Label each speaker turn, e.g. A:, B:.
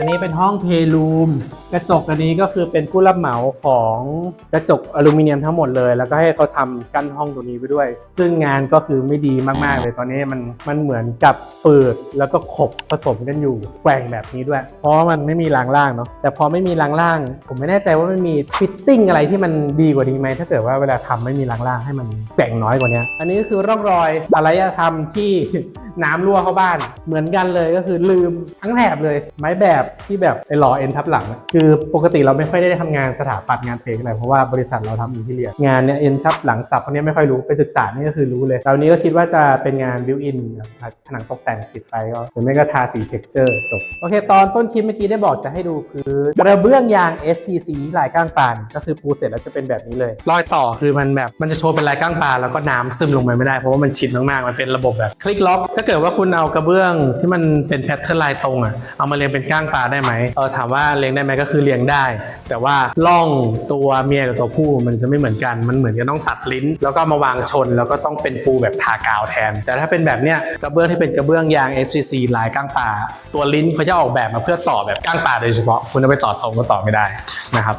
A: อันนี้เป็นห้องเพลูมกระจกอันนี้ก็คือเป็นผู้รับเหมาของกระจกอลูมิเนียมทั้งหมดเลย แล้วก็ให้เขาทำกั้นห้องตรงนี้ไปด้วย ซึ่งงานก็คือไม่ดีมากๆเลยตอนนี้มันมันเหมือนกับเปิดแล้วก็ขบผสมกันอยู่แกว่งแบบนี้ด้วย เพราะว่ามันไม่มีรางล่างเนาะแต่พอไม่มีรางล่าง ผมไม่แน่ใจว่ามันมีฟิตติ้งอะไรที่มันดีกว่านี้ไหมถ้าเกิดว่าเวลาทำไม่มีรางล่างให้มันแกว่งน้อยกว่านี้อันนี้ก็คือร่องรอยอารยธรรมที่ น้ำรั่วเข้าบ้าน เหมือนกันเลยก็คือลืมทั้งแถบเลย ไม้แบบที่แบบไอ้หล่อเอ็นทับหลัง คือปกติเราไม่ค่อยได้ทำงานสถาปัตย์งานเพลงอะไรเพราะว่าบริษัทเราทำอินทีเรียงานเนี่ยเอ็นทับหลังสับพวกนี้ไม่ค่อยรู้ไปศึกษานี่ก็คือรู้เลยคราวนี้ก็คิดว่าจะเป็นงานบิวอินผนังตกแต่งติดไปก็หรือไม่ก็ทาสี texture จบโอเคตอนต้นคลิปเมื่อกี้ได้บอกจะให้ดูคือกระเบื้องยาง SPC ลายก้างปาน ก็คือปูเสร็จแล้วจะเป็นแบบนี้เลยรอยต่อคือมันแบบมันจะโชว์เป็นลายก้างปานแล้วก็น้ำซึมลงไปไม่ได้เพราะว่ามันชิดมากๆมันเป็นระบบแบบคลิกล็อกถ้าเกิดว่าคุณเอากระเบื้องที่มันเป็นแพทเทิร์นลายตรงอะเอามาเรียงเป็นก้างปลาได้ไหมเออถามว่าเรียงได้ไหมก็คือเรียงได้ แต่ว่าล่องตัวเมียกับตัวผู้มันจะไม่เหมือนกัน มันเหมือนจะต้องตัดลิ้น แล้วก็มาวางชนแล้วก็ต้องเป็นปูแบบทากาวแทน แต่ถ้าเป็นแบบเนี้ยกระเบื้องที่เป็นกระเบื้องยาง SCC ลายก้างปลาตัวลิ้นเขาจะออกแบบมาเพื่อต่อแบบก้างปลาโดยเฉพาะ คุณจะไปต่อตรงก็ต่อไม่ได้นะครับ